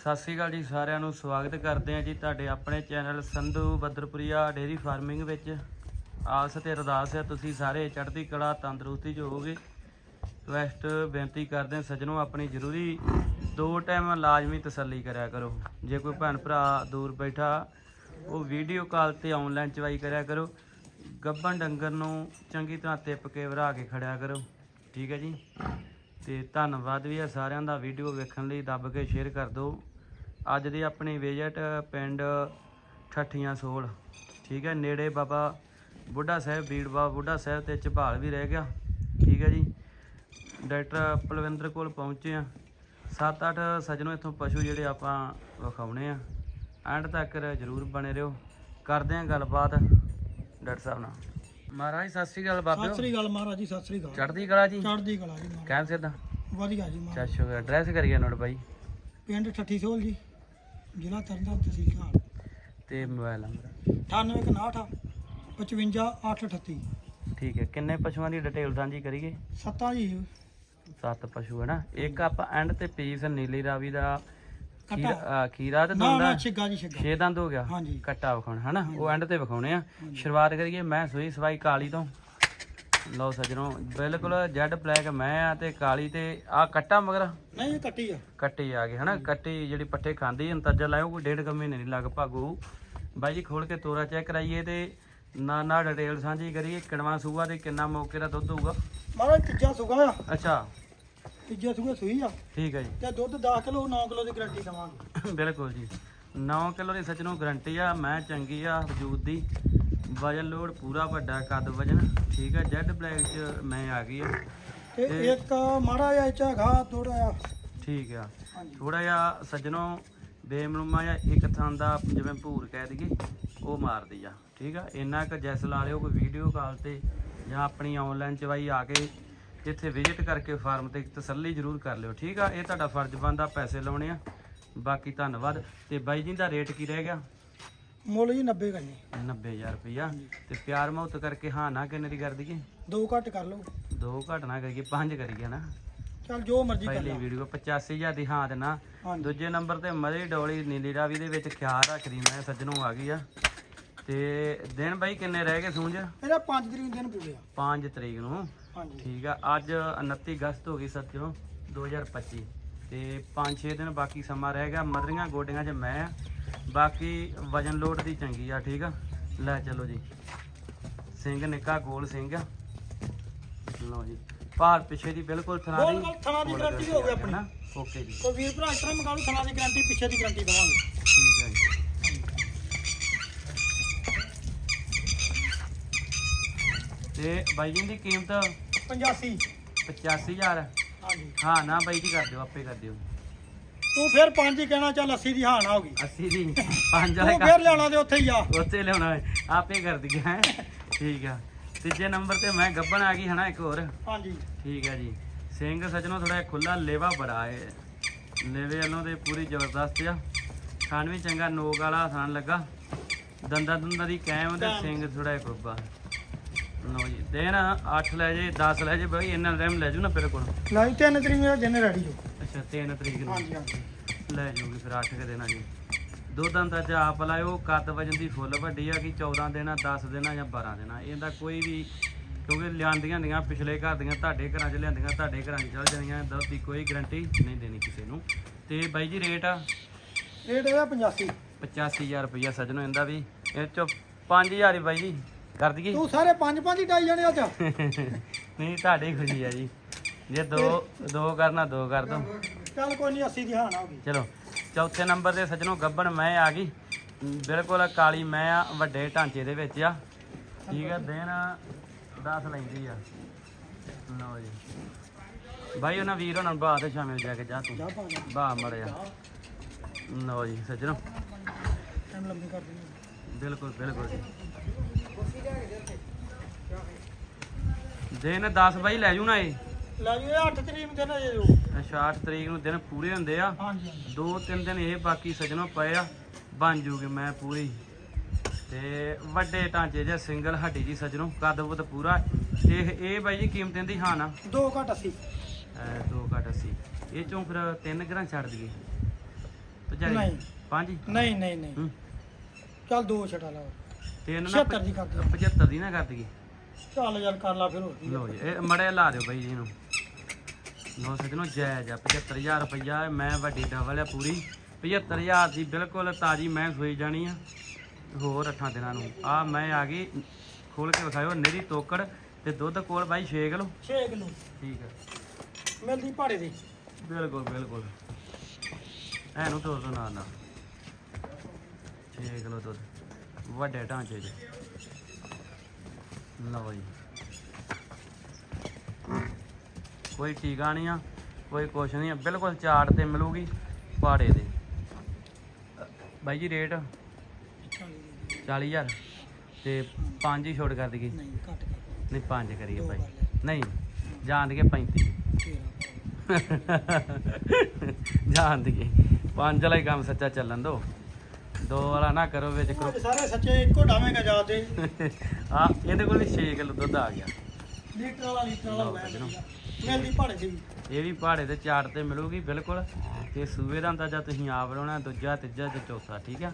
ਸਤਿ ਸ੍ਰੀ ਅਕਾਲ ਜੀ ਸਾਰਿਆਂ ਨੂੰ, ਸਵਾਗਤ ਕਰਦੇ ਹਾਂ ਜੀ ਤੁਹਾਡੇ ਆਪਣੇ channel Sandhu Badarpuria dairy farming ਵਿੱਚ। ਆਸ ਤੇ ਅਰਦਾਸ ਹੈ, ਤੁਸੀਂ ਸਾਰੇ ਚੜ੍ਹਦੀ ਕਲਾ, ਤੰਦਰੁਸਤੀ 'ਚ ਹੋਵੋਗੇ। ਰਿਕਵੈਸਟ, ਬੇਨਤੀ ਕਰਦੇ ਹਾਂ, ਸੱਜਣੋ, ਆਪਣੀ ਜ਼ਰੂਰੀ ਦੋ ਟਾਈਮ ਲਾਜ਼ਮੀ ਤਸੱਲੀ ਕਰਿਆ ਕਰੋ। ਜੇ ਕੋਈ ਭੈਣ ਭਰਾ ਦੂਰ ਬੈਠਾ, ਉਹ ਵੀਡੀਓ ਕਾਲ ਤੇ ਆਨਲਾਈਨ ਚਵਾਈ ਕਰਿਆ ਕਰੋ। ਗੱਬਨ ਡੰਗਰ ਨੂੰ ਚੰਗੀ ਤਰ੍ਹਾਂ ਤਿੱਪ ਕੇ ਵਰਾ ਕੇ ਖੜਿਆ ਕਰੋ। ਠੀਕ ਹੈ ਜੀ? ਤੇ ਧੰਨਵਾਦ ਵੀ ਹੈ ਸਾਰਿਆਂ ਦਾ ਵੀਡੀਓ ਵੇਖਣ ਲਈ। ਦੱਬ ਕੇ ਸ਼ੇਅਰ ਕਰ ਦਿਓ। ਅੱਜ ਦੀ ਆਪਣੀ ਵਿਜ਼ਿਟ ਪਿੰਡ ਠੱਠੀਆਂ ਸੋਲ। ਠੀਕ ਹੈ, ਨੇੜੇ ਬਾਬਾ ਬੁੱਢਾ ਸਾਹਿਬ, ਬੀੜ ਬਾਬਾ ਬੁੱਢਾ ਸਾਹਿਬ ਤੇ ਝਬਾਲ ਵੀ ਰਹਿ ਗਿਆ। ਠੀਕ ਹੈ ਜੀ। ਡਾਕਟਰ ਪਲਵਿੰਦਰ ਕੋਲ ਪਹੁੰਚੇ ਆ। 7-8 ਸੱਜਣੋ ਇੱਥੋਂ ਪਸ਼ੂ ਜਿਹੜੇ ਆਪਾਂ ਵਿਖਾਉਣੇ ਆ। ਐਂਡ ਤੱਕ ਜਰੂਰ ਬਣੇ ਰਹੋ। ਕਰਦੇ ਆ ਗੱਲਬਾਤ ਡਾਕਟਰ ਸਾਹਿਬ ਨਾਲ। ਮਹਾਰਾਜ ਸਤਿ ਸ੍ਰੀ ਅਕਾਲ ਸਤਿ ਬਾਬਿਓ ਸ੍ਰੀ ਅਕਾਲ ਮਹਾਰਾਜ ਜੀ ਸਤਿ ਸ੍ਰੀ ਅਕਾਲ। ਚੜ੍ਹਦੀ ਕਲਾ ਜੀ? ਚੜ੍ਹਦੀ ਕਲਾ ਜੀ ਮਹਾਰਾਜ। ਸਿੱਧਾ ਵਧੀਆ ਜੀ ਮਹਾਰਾਜ। ਚਾਸ਼ੋ ਐਡਰੈਸ ਕਰੀਏ ਨੋਟ ਬਾਈ। ਪਿੰਡ ਠੱਠੀ ਸੋਲ ਜੀ ਜ਼ਿਲ੍ਹਾ ਤਰਨਤਾਰਨ ਤਹਿਸੀਲ ਘਾਲ ਤੇ ਮੋਬਾਈਲ ਨੰਬਰ? 9859 55838 ਠੀਕ ਹੈ ਕਿੰਨੇ ਪਸ਼ੂਆਂ ਦੀ ਡਿਟੇਲ ਸਾਂਝੀ ਕਰੀਏ? ਸੱਤਾ ਜੀ। ਸੱਤ ਪਸ਼ੂ ਹੈ ਨਾ? ਇੱਕ ਆਪਾਂ ਐਂਡ ਤੇ ਪੀਸ ਨੀਲੀ ਰਾਵੀ ਦਾ ਖੀਰਾ ਖੀਰਾ ਤੇ ਨਾ ਨਾ ਦੰਦਾ ਛਿੱਗਾ ਜੀ ਛਿੱਗਾ ਛੇ ਦੰਦ ਹੋ ਗਿਆ। ਹਾਂਜੀ। ਕੱਟਾ ਵਿਖਾਉਣਾ ਹਨਾ? ਉਹ ਐਂਡ ਤੇ ਵਿਖਾਉਣੇ ਆ। ਸ਼ੁਰੂਆਤ ਕਰੀਏ ਮੈਂ ਸੂਈ ਸਵਾਈ ਕਾਲੀ ਤੋਂ। ਲਓ ਸੱਜਣੋ ਬਿਲਕੁਲ ਜੈਡ ਬਲੈਕ ਮੈਂ ਆ ਤੇ ਕਾਲੀ ਤੇ ਆ ਕੱਟਾ ਮਗਰ। ਨਹੀਂ ਇਹ ਕੱਟੀ ਆ। ਕੱਟੀ ਆ ਗਏ ਹਨਾ? ਕੱਟੀ ਜਿਹੜੀ ਪੱਠੇ ਖਾਂਦੀ ਅੰਦਾਜ਼ਾ ਲਾਇਓ ਕੋਈ ਡੇਢ ਕੁ ਮਹੀਨੇ ਨਹੀਂ ਲਗਭਗ ਹੋਊ ਬਾਈ ਜੀ ਖੋਲ ਕੇ ਤੋਰਾ ਚੈੱਕ ਕਰਾਈਏ ਤੇ ਨਾ ਨਾ ਡਿਟੇਲ ਸਾਂਝੀ ਕਰੀਏ ਕਿਣਵਾ ਸੂਆ ਤੇ ਕਿੰਨਾ ਮੌਕੇ ਦਾ ਦੁੱਧ ਹੋਊਗਾ। ਮਹਾਰਾਜ ਤੀਜਾ ਸੁਗਾ ਆ। ਅੱਛਾ। ਤੀਜੇ ਸੁਗੇ ਸੂਈ ਆ। ਠੀਕ ਹੈ ਜੀ। ਤੇ ਦੁੱਧ 10 ਕਿਲੋ 9 ਕਿਲੋ ਦੀ ਗਰੰਟੀ ਦਵਾਂਗੇ। ਬਿਲਕੁਲ ਜੀ। 9 ਕਿਲੋ ਦੀ ਸੱਚ ਨੂੰ ਗਰੰਟੀ ਆ ਮੈਂ ਚੰਗੀ ਆ ਵਜੂਦ ਦੀ। ਵਜਨ ਲੋਡ ਪੂਰਾ ਵੱਡਾ ਕੱਦ ਵਜਨ। ਠੀਕ ਆ ਜੈਡ ਬਲੈਕ ਚ ਮੈਂ ਆ ਗਈ ਆ। ਤੇ ਇੱਕ ਮਾੜਾ ਜਿਹਾ ਇਹ ਚ ਹੈਗਾ ਥੋੜਾ ਜਿਹਾ। ਠੀਕ ਆ। ਥੋੜਾ ਜਿਹਾ ਸੱਜਣੋ ਬੇਮਲੂਮਾ ਜਾਂ ਇੱਕ ਥਾਂ ਦਾ ਜਿਵੇਂ ਭੂਰ ਕਹਿ ਦਈਏ ਉਹ ਮਾਰਦੀ ਆ। ਠੀਕ ਆ ਇੰਨਾ ਕੁ ਜੈਸ ਲਾ ਲਿਓ ਕੋਈ ਵੀਡੀਓ ਕਾਲ ਤੇ ਜਾਂ ਆਪਣੀ ਆਨਲਾਈਨ ਚਵਾਈ ਆ ਕੇ ਇੱਥੇ ਵਿਜ਼ਿਟ ਕਰਕੇ ਫਾਰਮ ਤੇ ਤਸੱਲੀ ਜ਼ਰੂਰ ਕਰ ਲਿਓ ਠੀਕ ਆ? ਇਹ ਤੁਹਾਡਾ ਫਰਜ਼ ਬਣਦਾ ਪੈਸੇ ਲਾਉਣੇ ਆ। ਬਾਕੀ ਧੰਨਵਾਦ। ਤੇ ਬਾਈ ਜੀ ਦਾ ਰੇਟ ਕੀ ਰਹਿ ਗਿਆ? ਮੁੱਲ ਜੀ 90 ਕਰਨੀ। 90000 ਰੁਪਇਆ ਤੇ ਪਿਆਰ ਮੁਹੱਬਤ ਕਰਕੇ ਹਾਂ ਨਾ ਕਿੰਨੇ ਦੀ ਕਰ ਦਈਏ? ਦੋ ਘੱਟ ਕਰ ਲਓ। ਦੋ ਘੱਟ ਨਾ ਕਰੀਏ ਪੰਜ ਕਰੀਏ ਨਾ। ਚੱਲ ਜੋ ਮਰਜ਼ੀ ਕਰ ਪਹਿਲੀ ਲਾ। ਵੀਡੀਓ 85000 ਦੀ ਹਾਂ ਦੇਣਾ ਹਾਂਜੀ। ਦੂਜੇ ਨੰਬਰ ਤੇ ਮਦੇ ਡੋਲੀ ਨੀਲੀ ਰਾਵੀ ਦੇ ਵਿੱਚ ਖਿਆਲ ਰੱਖਦੀ ਮੈਂ ਸੱਜਣੋਂ ਆ ਗਈ ਆ। ਤੇ ਦਿਨ ਬਾਈ ਕਿੰਨੇ ਰਹਿ ਗਏ ਸੂੰਝ? ਇਹਦਾ 5 ਤਰੀਕ ਦਿਨ ਪੂਰੇ ਆ। 5 ਤਰੀਕ ਨੂੰ। ਠੀਕ ਆ ਅੱਜ 29 ਅਗਸਤ ਹੋ ਗਈ ਸੱਜਣੋਂ 2025 ਤੇ 5-6 ਦਿਨ ਬਾਕੀ ਸਮਾਂ ਰਹਿ ਗਿਆ ਮਦਰੀਆਂ ਗੋਡੀਆਂ 'ਚ ਮੈਂ ਆ। ਬਾਕੀ ਵਜਨ ਲੋਡ ਦੀ ਚੰਗੀ ਆ ਠੀਕ ਆ? ਲੈ ਚਲੋ ਜੀ। ਸਿੰਘ ਨਿੱਕਾ ਗੋਲ ਸਿੰਘ। ਆ ਲਓ ਜੀ। ਭਾਰ ਪਿੱਛੇ ਦੀ ਬਿਲਕੁਲ ਥਣਾ ਦੀ ਥਣਾ ਦੀ ਗਾਰੰਟੀ ਹੋ ਗਈ ਆਪਣੀ। ਓਕੇ ਜੀ। ਕੋਈ ਵੀਰ ਭਰਾ ਇਸ ਤਰ੍ਹਾਂ ਲਓ ਥਣਾ ਦੀ ਗਾਰੰਟੀ ਪਿੱਛੇ ਦੀ ਗਾਰੰਟੀ ਦਵਾਂਗੇ। ਠੀਕ ਹੈ ਜੀ। ਤੇ ਬਾਈ ਜੀ ਦੀ ਕੀਮਤ 85 85000 ਹਾਂਜੀ। ਹਾਂ ਨਾ ਬਾਈ ਜੀ ਕਰ ਦਿਓ ਆਪੇ ਕਰ ਦਿਓ। ਤੂੰ ਫਿਰ ਪੰਜ ਹੀ ਕਹਿਣਾ ਚੱਲ 80 ਦੀ ਹਾਂ ਨਾ ਹੋ ਗਈ। 80 ਦੀ 5 ਤੂੰ ਵਾਲੇ ਫਿਰ ਲਿਆਉਣਾ ਤੇ ਉੱਥੇ ਹੀ ਆ। ਉੱਥੇ ਲਿਆਉਣਾ ਹੈ ਆਪੇ ਕਰ ਦਈਏ ਹੈਂ। ਠੀਕ ਆ। ਤੀਜੇ ਨੰਬਰ ਤੇ ਮੈਂ ਗੱਬਣ ਆ ਗਈ ਹਨਾ ਇੱਕ ਹੋਰ। ਹਾਂਜੀ। ਠੀਕ ਹੈ ਜੀ। ਸਿੰਘ ਸੱਜਣੋ ਥੋੜਾ ਖੁੱਲਾ ਲੇਵਾ ਬੜਾ ਹੈ ਲੇਵੇ ਵੱਲੋਂ ਤੇ ਪੂਰੀ ਜ਼ਬਰਦਸਤ ਆ। ਖਾਣ ਵੀ ਚੰਗਾ ਨੋਕ ਵਾਲਾ ਆਸਾਨ ਲੱਗਾ। ਦੰਦਾ ਦੁੰਦਾ ਦੀ ਕਾਇਮ ਤੇ। ਸਿੰਘ ਥੋੜਾ ਖੁੱਬਾ। ਲਓ ਜੀ ਦੇਣ 8 ਲੈ ਜੇ 10 ਲੈ ਜੇ ਬਈ ਇੰਨਾ ਟਾਈਮ ਲੈ ਜੂ ਨਾ ਫਿਰ ਕੋਲ। ਲਾਈ ਤਿੰਨ ਤਰੀਕ ਮੇਰਾ ਦਿਨ ਰੈਡੀ ਹੋ। ਅੱਛਾ 3 ਤਰੀਕ ਨੂੰ। ਹਾਂਜੀ ਹਾਂਜੀ। ਲੈ ਜਾਊਗੀ ਫਿਰ 8 ਕੇ ਦੇਣਾ ਜੀ ਦੋ ਦਿਨ ਦਾ ਜੇ ਆਪ ਲਾਇਓ ਕੱਦ ਵਜਨ ਦੀ ਫੁੱਲ ਵੱਡੀ ਆ ਕਿ 14 ਦੇਣਾ 10 ਦੇਣਾ ਜਾਂ 12 ਦੇਣਾ ਇਹਦਾ ਕੋਈ ਵੀ ਕਿਉਂਕਿ ਲਿਆਂਦੀਆਂ ਦੀਆਂ ਪਿਛਲੇ ਘਰ ਦੀਆਂ ਤੁਹਾਡੇ ਘਰਾਂ 'ਚ ਲਿਆਂਦੀਆਂ ਤੁਹਾਡੇ ਘਰਾਂ 'ਚ ਚੱਲ ਜਾਂਦੀਆਂ ਦੁੱਧ ਦੀ ਕੋਈ ਗਰੰਟੀ ਨਹੀਂ ਦੇਣੀ ਕਿਸੇ ਨੂੰ। ਤੇ ਬਾਈ ਜੀ ਰੇਟ ਆ? ਰੇਟ ਇਹਦਾ 85 85000 ਰੁਪਇਆ ਸਜਣੋ ਇਹਦਾ ਵੀ। ਇਹ ਚੋਂ 5000 ਹੀ ਬਾਈ ਜੀ। ਕਰ ਦਈਏ ਤੂੰ ਸਾਰੇ ਪੰਜ ਪੰਜ ਹੀ ਡਾਈ ਜਾਣੇ ਅੱਜ। ਨਹੀਂ ਤੁਹਾਡੀ ਖੁਸ਼ੀ ਆ ਜੀ। ਜੇ ਦੋ ਦੋ ਕਰਨਾ ਦੋ ਕਰ ਦੋ। ਚੱਲ ਕੋਈ ਨਹੀਂ 80 ਦੀ ਹੋ ਗਈ। ਚਲੋ ਚੌਥੇ ਨੰਬਰ ਤੇ ਸੱਜਣੋ ਗੱਬਣ ਮੈਂ ਆ ਗਈ। ਬਿਲਕੁਲ ਕਾਲੀ ਮੈਂ ਆ ਵੱਡੇ ਢਾਂਚੇ ਦੇ ਵਿੱਚ ਆ। ਠੀਕ ਆ ਦਿਨ 10 ਲੈਂਦੀ ਆ। ਲਓ ਜੀ। ਬਾਈ ਉਹਨਾਂ ਵੀਰ ਉਹਨਾਂ ਨੂੰ ਬਾਅਦ ਤੇ ਸ਼ਾਮਿਲ ਜਾ ਕੇ ਜਾ ਤੂੰ। ਬਾਹ ਮੜਿਆ। ਲਓ ਜੀ ਸੱਜਣੋ। ਬਿਲਕੁਲ ਬਿਲਕੁਲ ਜੀ। ਦਿਨ 10 ਬਾਈ ਲੈ ਜੂ ਨਾ ਇਹ। ਲੈ ਜੀ ਇਹ 8 ਤਰੀਕ ਨੂੰ ਦੇਣਾ ਜੇ ਜੋ। ਅੱਛਾ 8 ਤਰੀਕ ਨੂੰ ਦਿਨ ਪੂਰੇ ਹੁੰਦੇ ਆ। ਹਾਂਜੀ ਦੋ ਤਿੰਨ ਦਿਨ ਇਹ ਬਾਕੀ ਸਜਣੋਂ ਪਏ ਆ ਬਣ ਜੂਗੇ ਮੈਂ ਪੂਰੀ। ਤੇ ਵੱਡੇ ਢਾਂਚੇ ਜੇ ਸਿੰਗਲ ਹੱਡੀ ਜੀ ਸਜਣੋਂ ਕੱਦ ਬੁੱਤ ਪੂਰਾ। ਇਹ ਇਹ ਬਾਈ ਜੀ ਕੀਮਤ ਇਹਦੀ ਹਾਂ ਨਾ ਦੋ ਘੱਟ 80 ਅਹ ਦੋ ਘੱਟ 80 ਇਹ ਚੋਂ ਫਿਰ ਤਿੰਨ ਗਰਾਂ ਛੱਡ ਦਈਏ। ਨਹੀਂ। ਨਹੀਂ ਨਹੀਂ ਨਹੀਂ। ਚੱਲ ਦੋ ਛਟਾ ਲਾ। ਤਿੰਨ ਨਾ 76 ਦੀ ਕਰ ਦਿਓ 75 ਦੀ ਨਾ ਕਰ ਦਈਏ। ਚੱਲ ਯਾਰ ਕਰ ਲਾ ਫਿਰ ਹੋਰ ਕੀ ਆ। ਲੋ ਜੀ ਇਹ ਮੜੇ ਲਾ ਦਿਓ ਬਾਈ ਜੀ ਨੂੰ ਲੋ ਸੱਜਣੋ ਜਾਇਜ਼ ਆ 75000 ਰੁਪਈਆ ਮੈਂ ਵੱਡੀ ਡਬਲ ਆ ਪੂਰੀ। 75000 ਦੀ ਬਿਲਕੁਲ ਤਾਜੀ ਮੈਂ ਸੋਈ ਜਾਣੀ ਆ। ਹੋਰ ਅੱਠਾਂ ਦਿਨਾਂ ਨੂੰ। ਆ ਮੈਂ ਆ ਗਈ ਖੋਲ ਕੇ ਵਿਖਾਇਓ ਨੇਰੀ ਤੋਕੜ ਤੇ ਦੁੱਧ ਕੋਲ ਬਾਈ 6 ਕਿਲੋ। 6 ਕਿਲੋ। ਠੀਕ ਆ। ਮਿਲਦੀ ਭਾੜੇ ਦੀ ਬਿਲਕੁਲ ਬਿਲਕੁਲ। ਐਨੂੰ ਤੋਰ ਦੋ ਨਾਲ ਨਾਲ। 6 ਕਿਲੋ ਦੁੱਧ। ਵੱਡੇ ਢਾਂਚੇ 'ਚ। ਲਓ ਜੀ। ਕੋਈ ਟੀਕਾ ਨਹੀਂ ਆ ਕੋਈ ਕੁਛ ਨਹੀਂ ਆ ਬਿਲਕੁਲ ਚਾਟ ਤੇ ਮਿਲੂਗੀ ਪਾੜੇ ਦੇ ਬਾਈ ਜੀ ਰੇਟ? 40000 ਤੇ 5 ਹੀ ਛੋਟ ਕਰ ਦਈਏ। ਨਹੀਂ ਘੱਟ ਕਰ ਨਹੀਂ 5 ਕਰੀਏ ਬਾਈ। ਨਹੀਂ ਜਾਣ ਕੇ 35 ਤੇਰਾ। ਜਾਣ ਦਈਏ। ਪੰਜ ਵਾਲਾ ਹੀ ਕੰਮ ਸੱਚਾ ਚੱਲਣ ਦੋ। ਦੋ ਵਾਲਾ ਨਾ ਕਰੋ ਵਿੱਚ ਕਰੋ। ਸਾਰੇ ਸੱਚੇ ਇੱਕੋ ਡਾਵੇਂਗਾ ਜਾ ਤੇ ਆ ਇਹਦੇ ਕੋਲ ਵੀ 6 ਕਿਲੋ ਦੁੱਧ ਆ ਗਿਆ। ਲੀਟਰ ਵਾਲਾ ਲੀਟਰ ਵਾਲਾ ਸੱਜਣੋ। ਮਿਲਦੀ ਭਾੜੇ ਦੀ। ਇਹ ਵੀ ਪਹਾੜੇ ਤੇ ਚਾਟ ਤੇ ਮਿਲੂਗੀ ਬਿਲਕੁਲ। ਤੇ ਸੂਏ ਦਾ ਅੰਦਾਜ਼ਾ ਤੁਸੀਂ ਆਪ ਲਾਉਣਾ ਦੂਜਾ ਤੀਜਾ ਤੇ ਚੌਥਾ ਠੀਕ ਆ?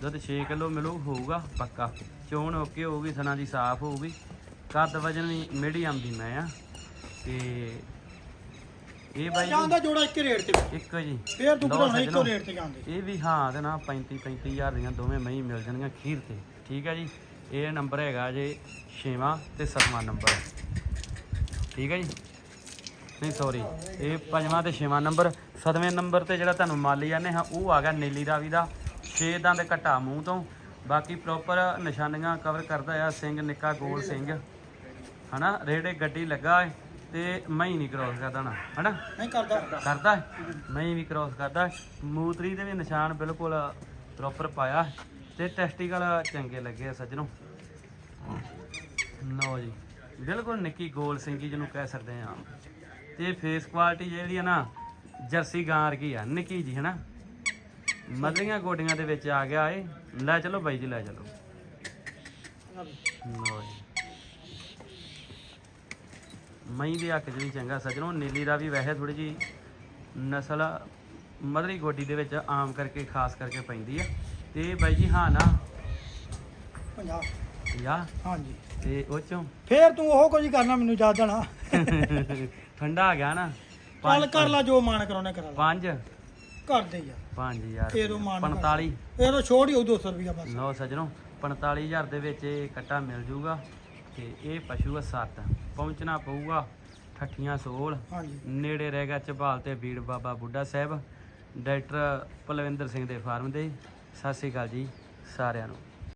ਦੁੱਧ 6 ਕਿਲੋ ਮਿਲੂ ਹੋਊਗਾ ਪੱਕਾ। ਚੋਣ ਓਕੇ ਹੋਊਗੀ ਥਣਾ ਦੀ ਸਾਫ਼ ਹੋਊਗੀ। ਕੱਦ ਵਜਨ ਵੀ ਮੀਡੀਅਮ ਦੀ ਮੈਂ ਆ। ਤੇ ਇਹ ਬਾਈ ਜਾਂਦਾ ਜੋੜਾ ਇੱਕ ਰੇਟ ਤੇ। ਇੱਕ ਜੀ। ਫੇਰ ਲਓ ਘਟਾਉਣਾ ਇੱਕੋ। ਰੇਟ ਤੇ ਜਾਂਦੇ। ਇਹ ਵੀ ਹਾਂ ਤੇ ਨਾ 35 35000 ਦੀਆਂ ਦੋਵੇਂ ਮਹੀਂ ਮਿਲ ਜਾਣਗੀਆਂ ਖੀਰ ਤੇ। ਠੀਕ ਹੈ ਜੀ? ਇਹ ਨੰਬਰ ਹੈਗਾ ਜੇ 6ਵਾਂ ਤੇ 7ਵਾਂ ਨੰਬਰ। ਠੀਕ ਹੈ ਜੀ? ਨਹੀਂ ਸੌਰੀ ਇਹ ਪੰਜਵਾਂ ਤੇ 6ਵਾਂ ਨੰਬਰ। 7ਵੇਂ ਨੰਬਰ ਤੇ ਜਿਹੜਾ ਤੁਹਾਨੂੰ ਮਾਲੀ ਜਾਂਦੇ ਹਾਂ ਉਹ ਆ ਗਿਆ ਨੀਲੀ ਰਾਵੀ ਦਾ। 6 ਦੰਦ ਘਟਾ ਮੂੰਹ ਤੋਂ। ਬਾਕੀ ਪ੍ਰੋਪਰ ਨਿਸ਼ਾਨੀਆਂ ਕਵਰ ਕਰਦਾ ਆ ਸਿੰਘ ਨਿੱਕਾ ਗੋਲ ਸਿੰਘ। ਹਨਾ? ਰੇੜੇ ਗੱਡੀ ਲੱਗਾ ਹੈ ਤੇ ਮੈਂ ਹੀ ਨਹੀਂ ਕ੍ਰੋਸ ਕਰਦਾ ਨਾ ਹਨਾ? ਨਹੀਂ ਕਰਦਾ। ਕਰਦਾ ਹੈ? ਨਹੀਂ ਵੀ ਕ੍ਰੋਸ ਕਰਦਾ। ਮੂਤਰੀ ਦੇ ਵੀ ਨਿਸ਼ਾਨ ਬਿਲਕੁਲ ਪ੍ਰੋਪਰ ਪਾਇਆ ਤੇ ਟੈਸਟੀਕਲ ਚੰਗੇ ਲੱਗੇ ਆ ਸੱਜਣੋ। ਲਓ ਜੀ ਬਿਲਕੁਲ ਨਿੱਕੀ ਗੋਲ ਸਿੰਗੀ ਜਿਹਨੂੰ ਕਹਿ ਸਕਦੇ ਆ ਤੇ ਫੇਸ ਕੁਆਲਿਟੀ ਜਿਹੜੀ ਹੈ ਨਾ ਜਰਸੀ ਗਾਂ ਵਰਗੀ ਆ ਨਿੱਕੀ ਜੀ ਹਨਾ? ਮਦਰੀਆਂ ਗੋਡੀਆਂ ਦੇ ਵਿੱਚ ਆ ਗਿਆ ਏ ਲੈ ਚਲੋ ਬਾਈ ਜੀ ਲੈ ਚਲੋ। ਲਓ ਜੀ। ਮਈ ਦੇ ਹੱਕ 'ਚ ਵੀ ਚੰਗਾ ਸੱਜਣੋ ਨੀਲੀ ਦਾ ਵੀ ਵੈਸੇ ਥੋੜੀ ਜੀ ਨਸਲ ਮਦਰੀ ਗੋਡੀ ਦੇ ਵਿੱਚ ਆਮ ਕਰਕੇ ਖਾਸ ਕਰਕੇ ਪੈਂਦੀ ਆ। ਤੇ ਬਾਈ ਜੀ ਹਾਂ ਨਾ? 50 50 ਹਾਂਜੀ। ਤੇ ਉਹ ਚੋਂ? ਫੇਰ ਤੂੰ ਉਹ ਕੁਝ ਕਰਨਾ ਮੈਨੂੰ ਜਾ ਦੇਣਾ ਠੰਡਾ ਆ ਗਿਆ ਨਾ? ਚੱਲ ਕਰ ਲਾ ਜੋ ਮਾਨ ਕਰਾਉਣਾ ਕਰਾ ਲਾ। 5 ਕਰ ਦੇ ਯਾਰ 5000 ਫੇਰ ਉਹ ਮਾਨ 45 ਇਹ ਤਾਂ ਛੋੜ ਹੀ ਉਹ 200 ਰੁਪਇਆ ਬਸ। ਲਓ ਸੱਜਣੋ 45000 ਦੇ ਵਿੱਚ ਇਹ ਕੱਟਾ ਮਿਲ ਜੂਗਾ। ਤੇ ਇਹ ਪਸ਼ੂ ਆ 7 ਪਹੁੰਚਣਾ ਪਊਗਾ ਠੱਠੀਆਂ ਸੋਲ। ਹਾਂਜੀ। ਨੇੜੇ ਰਹਿ ਗਿਆ ਝਬਾਲ ਤੇ ਬੀੜ ਬਾਬਾ ਬੁੱਢਾ ਸਾਹਿਬ। ਡਾਕਟਰ ਪਲਵਿੰਦਰ ਸਿੰਘ ਦੇ ਫਾਰਮ ਦੇ। ਸਤਿ ਸ੍ਰੀ ਅਕਾਲ ਜੀ ਸਾਰਿਆਂ ਨੂੰ।